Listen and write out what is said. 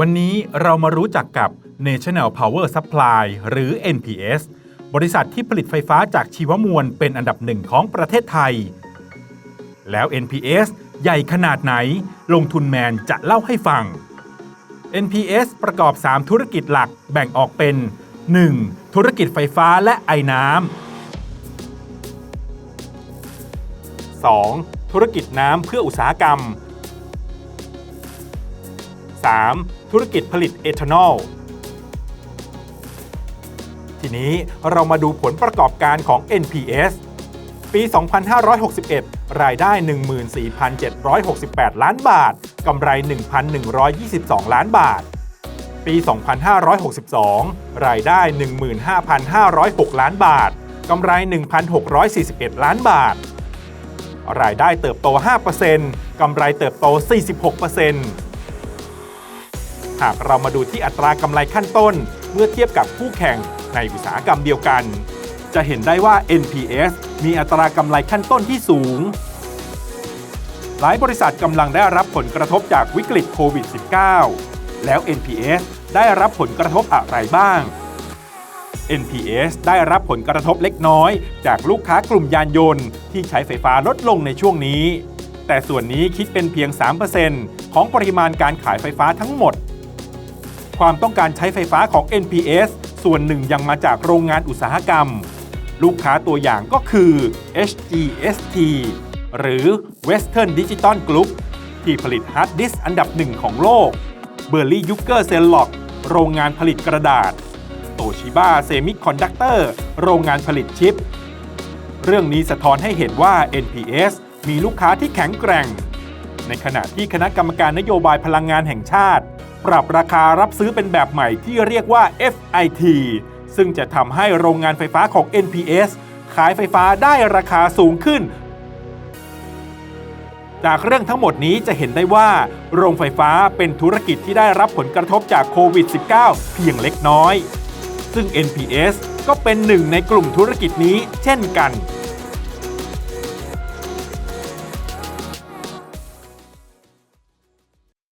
วันนี้เรามารู้จักกับ National Power Supply หรือ NPS บริษัทที่ผลิตไฟฟ้าจากชีวมวลเป็นอันดับหนึ่งของประเทศไทย แล้ว NPS ใหญ่ขนาดไหน ลงทุนแมนจะเล่าให้ฟัง NPS ประกอบ 3 ธุรกิจหลักแบ่งออกเป็น 1. ธุรกิจไฟฟ้าและไอ้น้ำ 2. ธุรกิจน้ำเพื่ออุตสาหกรรม 3. ธุรกิจผลิตเอทานอล ทีนี้เรามาดูผลประกอบการของ NPS ปี 2561 รายได้ 14,768 ล้านบาท กำไร 1,122 ล้านบาท ปี 2562 รายได้ 15,506 ล้านบาท กำไร 1,641 ล้านบาท รายได้เติบโต 5%กำไรเติบโต 46% หากเรามาดูที่อัตรากำไรขั้นต้น เมื่อเทียบกับคู่แข่งในอุตสาหกรรมเดียวกัน จะเห็นได้ว่า NPS มีอัตรากำไรขั้นต้นที่สูง หลายบริษัทกำลังได้รับผลกระทบจากวิกฤตโควิด -19 แล้ว NPS ได้รับผลกระทบอะไรบ้าง NPS ได้รับผลกระทบเล็กน้อย จากลูกค้ากลุ่มยานยนต์ที่ใช้ไฟฟ้าลดลงในช่วงนี้ แต่ส่วนนี้คิดเป็นเพียง 3%ของปริมาณการขายไฟฟ้าทั้งหมด ความต้องการใช้ไฟฟ้าของ NPS ส่วนหนึ่งยังมาจากโรงงานอุตสาหกรรม ลูกค้าตัวอย่างก็คือ HGST หรือ Western Digital Group ที่ผลิตฮาร์ดดิสก์อันดับหนึ่งของโลก b e r l y y u g e r c e l l o c โรงงานผลิตกระดาษ โตชิบ a เซมิคอนดักเตอร์โรงงานผลิตชิป เรื่องนี้สะท้อนให้เห็นว่า NPS มีลูกค้าที่แข็งแกร่ง ในขณะที่คณะกรรมการนโยบายพลังงานแห่งชาติ ปรับราคารับซื้อเป็นแบบใหม่ที่เรียกว่า FIT ซึ่งจะทำให้โรงงานไฟฟ้าของ NPS ขายไฟฟ้าได้ราคาสูงขึ้น จากเรื่องทั้งหมดนี้จะเห็นได้ว่า โรงไฟฟ้าเป็นธุรกิจที่ได้รับผลกระทบจากโควิด -19 เพียงเล็กน้อย ซึ่ง NPS ก็เป็นหนึ่งในกลุ่มธุรกิจนี้เช่นกัน